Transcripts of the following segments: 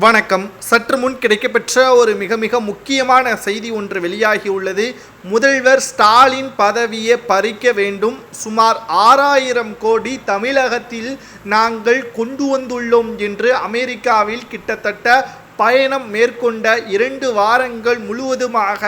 வணக்கம். சற்று முன் கிடைக்கப்பெற்ற ஒரு மிக மிக முக்கியமான செய்தி ஒன்று வெளியாகியுள்ளது முதல்வர் ஸ்டாலின் பதவியை பறிக்க வேண்டும். சுமார் ஆறாயிரம் கோடி தமிழகத்தில் நாங்கள் கொண்டு வந்துள்ளோம் என்று அமெரிக்காவில் கிட்டத்தட்ட பயணம் மேற்கொண்ட இரண்டு வாரங்கள் முழுவதுமாக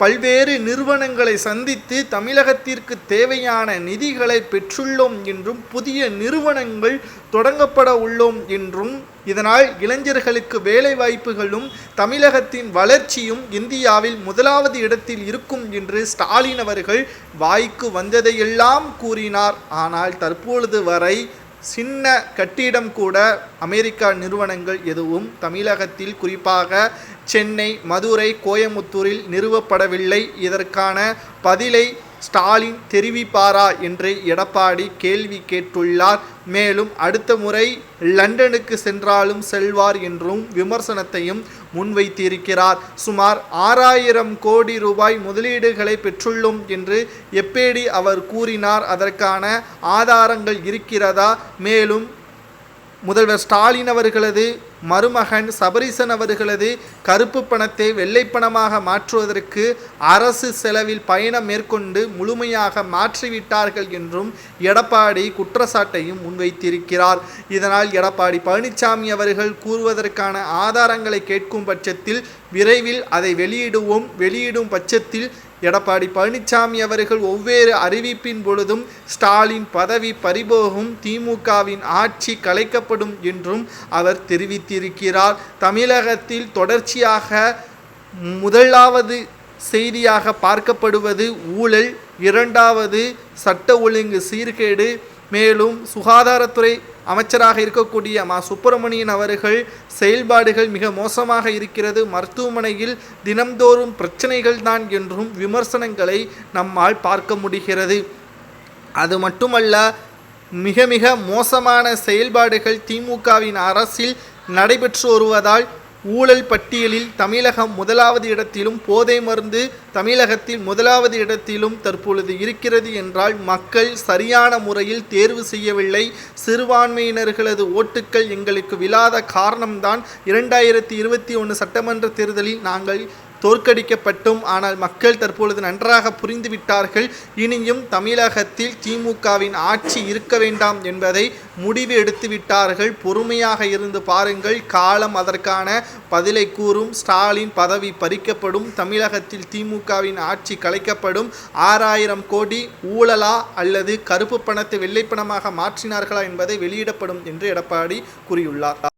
பல்வேறு நிறுவனங்களை சந்தித்து தமிழகத்திற்கு தேவையான நிதிகளை பெற்றுள்ளோம் என்றும் புதிய நிறுவனங்கள் தொடங்கப்பட உள்ளோம் என்றும் இதனால் இளைஞர்களுக்கு வேலை வாய்ப்புகளும் தமிழகத்தின் வளர்ச்சியும் இந்தியாவில் முதலாவது இடத்தில் இருக்கும் என்று ஸ்டாலின் அவர்கள் வாய்க்கு வந்ததையெல்லாம் கூறினார். ஆனால் தற்பொழுது வரை சின்ன கட்டிடம் கூட அமெரிக்கா நிறுவனங்கள் எதுவும் தமிழகத்தில் குறிப்பாக சென்னை மதுரை கோயமுத்தூரில் நிறுவப்படவில்லை. இதற்கான பதிலை ஸ்டாலின் தெரிவிப்பாரா என்று எடப்பாடி கேள்வி கேட்டுள்ளார். மேலும் அடுத்த முறை லண்டனுக்கு சென்றாலும் செல்வார் என்றும் விமர்சனத்தையும் முன்வைத்திருக்கிறார். சுமார் ஆறாயிரம் கோடி ரூபாய் முதலீடுகளை பெற்றுள்ளோம் என்று எப்பேடி அவர் கூறினார். அதற்கான ஆதாரங்கள் இருக்கிறதா? மேலும் முதல்வர் ஸ்டாலின் அவர்களது மருமகன் சபரீசன் அவர்களது கருப்பு பணத்தை வெள்ளை பணமாக மாற்றுவதற்கு அரசு செலவில் பயணம் மேற்கொண்டு முழுமையாக மாற்றிவிட்டார்கள் என்றும் எடப்பாடி குற்றச்சாட்டையும் முன்வைத்திருக்கிறார். இதனால் எடப்பாடி பழனிசாமி அவர்கள் கூறுவதற்கான ஆதாரங்களை கேட்கும் பட்சத்தில் விரைவில் அதை வெளியிடுவோம். வெளியிடும் பட்சத்தில் எடப்பாடி பழனிசாமி அவர்கள் ஒவ்வேறு அறிவிப்பின் பொழுதும் ஸ்டாலின் பதவி பறிபோகும் திமுகவின் ஆட்சி கலைக்கப்படும் என்றும் அவர் தெரிவித்திருக்கிறார். தமிழகத்தில் தொடர்ச்சியாக முதலாவது செய்தியாக பார்க்கப்படுவது ஊழல் இரண்டாவது சட்ட ஒழுங்கு சீர்கேடு. மேலும் சுகாதாரத்துறை அமைச்சராக இருக்கக்கூடிய மா சுப்பிரமணியன் அவர்கள் செயல்பாடுகள் மிக மோசமாக இருக்கிறது. மருத்துவமனையில் தினம்தோறும் பிரச்சனைகள் தான் என்றும் விமர்சனங்களை நம்மால் பார்க்க முடிகிறது. அது மட்டுமல்ல மிக மிக மோசமான செயல்பாடுகள் திமுகவின் அரசில் நடைபெற்று வருவதால் ஊழல் பட்டியலில் தமிழகம் முதலாவது இடத்திலும் போதை மருந்து தமிழகத்தில் முதலாவது இடத்திலும் தற்பொழுது இருக்கிறது என்றால் மக்கள் சரியான முறையில் தேர்வு செய்யவில்லை. சிறுபான்மையினர்களது ஓட்டுக்கள் எங்களுக்கு விழாத காரணம்தான். இரண்டாயிரத்தி இருபத்தி ஒன்று சட்டமன்ற தேர்தலில் நாங்கள் தோற்கடிக்கப்பட்டும். ஆனால் மக்கள் தற்பொழுது நன்றாக புரிந்துவிட்டார்கள். இனியும் தமிழகத்தில் திமுகவின் ஆட்சி இருக்க வேண்டாம் என்பதை முடிவு எடுத்துவிட்டார்கள். பொறுமையாக இருந்து பாருங்கள். காலம் அதற்கான பதிலை கூறும். ஸ்டாலின் பதவி பறிக்கப்படும். தமிழகத்தில் திமுகவின் ஆட்சி கலைக்கப்படும். ஆறாயிரம் கோடி ஊழலா அல்லது கருப்பு பணத்தை வெள்ளை பணமாக மாற்றினார்களா என்பதை வெளியிடப்படும் என்று எடப்பாடி கூறியுள்ளார்.